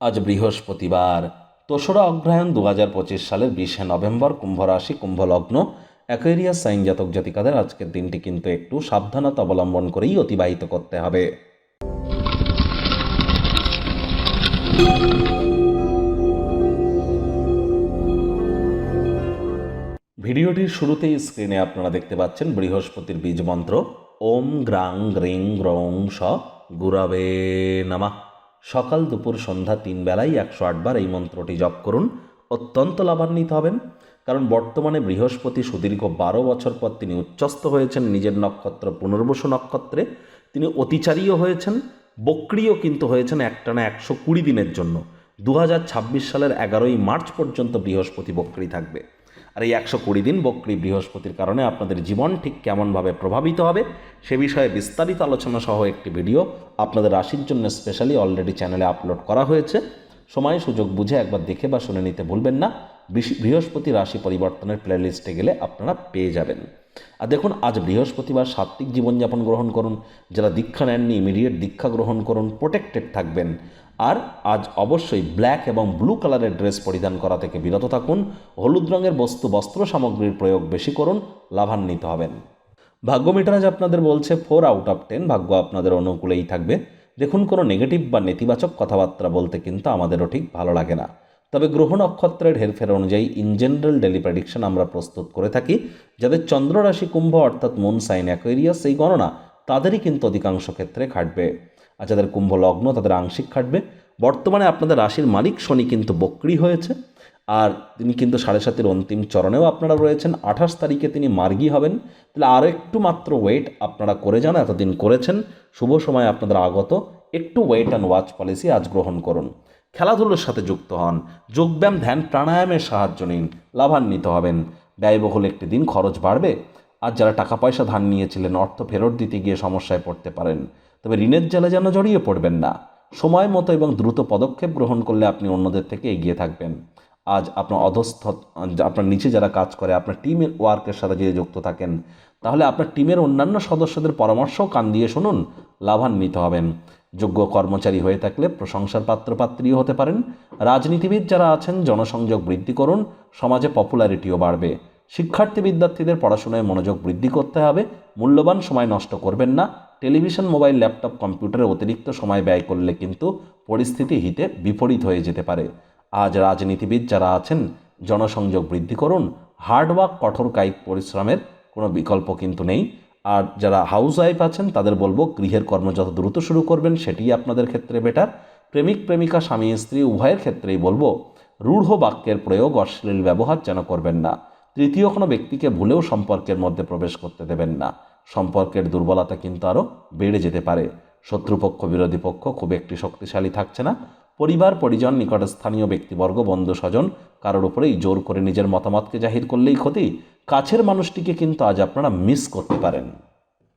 আজ বৃহস্পতিবার। তোসরা অগ্রহায়ণ দু হাজার পঁচিশ সালের বিশে নভেম্বর কুম্ভ রাশি কুম্ভ লগ্ন অ্যাকোয়ারিয়াস সাইন জাতক জাতিকাদের আজকের দিনটি কিন্তু একটু সাবধানতা অবলম্বন করেই অতিবাহিত করতে হবে। ভিডিওটির শুরুতেই স্ক্রিনে আপনারা দেখতে পাচ্ছেন বৃহস্পতির বীজ মন্ত্র। ওম গ্রাং গ্রিং গ্রং স গুরাবে নামা। সকাল দুপুর সন্ধ্যা তিন বেলায় একশো আটবার এই মন্ত্রটি জপ করুন। অত্যন্ত লাভান্বিত হবেন, কারণ বর্তমানে বৃহস্পতি সুদীর্ঘ বারো বছর পর তিনি উচ্চস্থ হয়েছেন, নিজের নক্ষত্র পুনর্বসু নক্ষত্রে তিনি অতিচারীও হয়েছেন, বক্রিও কিন্তু হয়েছেন একটানা একশো কুড়ি দিনের জন্য। দু হাজার ছাব্বিশ সালের এগারোই মার্চ পর্যন্ত বৃহস্পতি বক্রি থাকবে। আর এই একশো কুড়ি দিন বক্রি বৃহস্পতির কারণে আপনাদের জীবন ঠিক কেমনভাবে প্রভাবিত হবে সে বিষয়ে বিস্তারিত আলোচনা সহ একটি ভিডিও আপনাদের রাশির জন্য স্পেশালি অলরেডি চ্যানেলে আপলোড করা হয়েছে। সময়, সুযোগ বুঝে একবার দেখে বা শুনে নিতে ভুলবেন না। বৃহস্পতি রাশি পরিবর্তনের প্লেলিস্টে গেলে আপনারা পেয়ে যাবেন। আর দেখুন, আজ বৃহস্পতিবার সাত্ত্বিক জীবনযাপন গ্রহণ করুন। যারা দীক্ষা নেননি ইমিডিয়েট দীক্ষা গ্রহণ করুন প্রোটেক্টেড থাকবেন। আর আজ অবশ্যই ব্ল্যাক এবং ব্লু কালারের ড্রেস পরিধান করা থেকে বিরত থাকুন। হলুদ রঙের বস্তু বস্ত্র সামগ্রীর প্রয়োগ বেশি করুন, লাভান্বিত হবেন। ভাগ্য মিটারাজ আপনাদের বলছে ফোর আউট অফ টেন ভাগ্য আপনাদের অনুকূলেই থাকবে। দেখুন কোনো নেগেটিভ বা নেতিবাচক কথাবার্তা বলতে কিন্তু আমাদেরও ঠিক ভালো লাগে না। তবে গ্রহ নক্ষত্রের হেরফের অনুযায়ী ইন জেনারেল ডেলি প্রেডিকশন আমরা প্রস্তুত করে থাকি। যাদের চন্দ্ররাশি কুম্ভ অর্থাৎ মুন সাইন অ্যাকোয়েরিয়াস এই গণনা, তাদেরই কিন্তু অধিকাংশ ক্ষেত্রে খাটবে আর যাদের কুম্ভ লগ্ন, তাদের আংশিক খাটবে। বর্তমানে আপনাদের রাশির মালিক শনি কিন্তু বক্রি হয়েছে। আর তিনি কিন্তু সাড়ে সাতের অন্তিম চরণেও আপনারা রয়েছেন। আঠাশ তারিখে তিনি মার্গি হবেন। তাহলে আরও একটু মাত্র ওয়েট আপনারা করে যান, এতদিন করেছেন। শুভ সময় আপনাদের আগত। একটু ওয়েট অ্যান্ড ওয়াচ পলিসি আজ গ্রহণ করুন। খেলাধুলোর সাথে যুক্ত হন। যোগব্যায়াম, ধ্যান, প্রাণায়ামের সাহায্য নিন। লাভান্বিত হবেন। ব্যয়বহুল একটি দিন খরচ বাড়বে। আর যারা টাকা পয়সা ধার নিয়েছিলেন, অর্থ ফেরত দিতে গিয়ে সমস্যায় পড়তে পারেন। তবে ঋণের জালে যেন জড়িয়ে পড়বেন না। সময় মতো এবং দ্রুত পদক্ষেপ গ্রহণ করলে আপনি অন্যদের থেকে এগিয়ে থাকবেন। আজ আপনার অধস্থ, আপনার নিচে যারা কাজ করে, আপনার টিমের ওয়ার্কের সাথে যদি যুক্ত থাকেন, তাহলে আপনার টিমের অন্যান্য সদস্যদের পরামর্শও কান দিয়ে শুনুন, লাভান্বিত হবেন। যোগ্য কর্মচারী হয়ে থাকলে প্রশংসার পাত্রপাত্রীও হতে পারেন। রাজনীতিবিদ যারা আছেন, জনসংযোগ বৃদ্ধি করুন, সমাজে পপুলারিটিও বাড়বে। শিক্ষার্থী বিদ্যার্থীদের পড়াশোনায় মনোযোগ বৃদ্ধি করতে হবে, মূল্যবান সময় নষ্ট করবেন না, টেলিভিশন, মোবাইল, ল্যাপটপ কম্পিউটারে অতিরিক্ত সময় ব্যয় করলে কিন্তু পরিস্থিতি হিতে বিপরীত হয়ে যেতে পারে। আজ রাজনীতিবিদ যারা আছেন, জনসংযোগ বৃদ্ধি করুন হার্ডওয়ার্ক কঠোর কায়িক পরিশ্রমের কোনো বিকল্প কিন্তু নেই। আর যারা হাউস ওয়াইফ আছেন, তাদের বলব গৃহের কর্ম যত দ্রুত শুরু করবেন, সেটিই আপনাদের ক্ষেত্রে বেটার প্রেমিক, প্রেমিকা, স্বামী, স্ত্রী, উভয়ের ক্ষেত্রেই বলব, রূঢ় বাক্যের প্রয়োগ অশ্লীল ব্যবহার যেন করবেন না। তৃতীয় কোনো ব্যক্তিকে ভুলেও সম্পর্কের মধ্যে প্রবেশ করতে দেবেন না। সম্পর্কের দুর্বলতা কিন্তু আরও বেড়ে যেতে পারে। শত্রুপক্ষ, বিরোধী পক্ষ খুব একটি শক্তিশালী থাকছে না। পরিবার, পরিজন, নিকটস্থানীয় ব্যক্তিবর্গ, বন্ধু, স্বজন কারোর উপরেই জোর করে নিজের মতামতকে জাহির করলেই ক্ষতি। কাছের মানুষটিকে কিন্তু আজ আপনারা মিস করতে পারেন।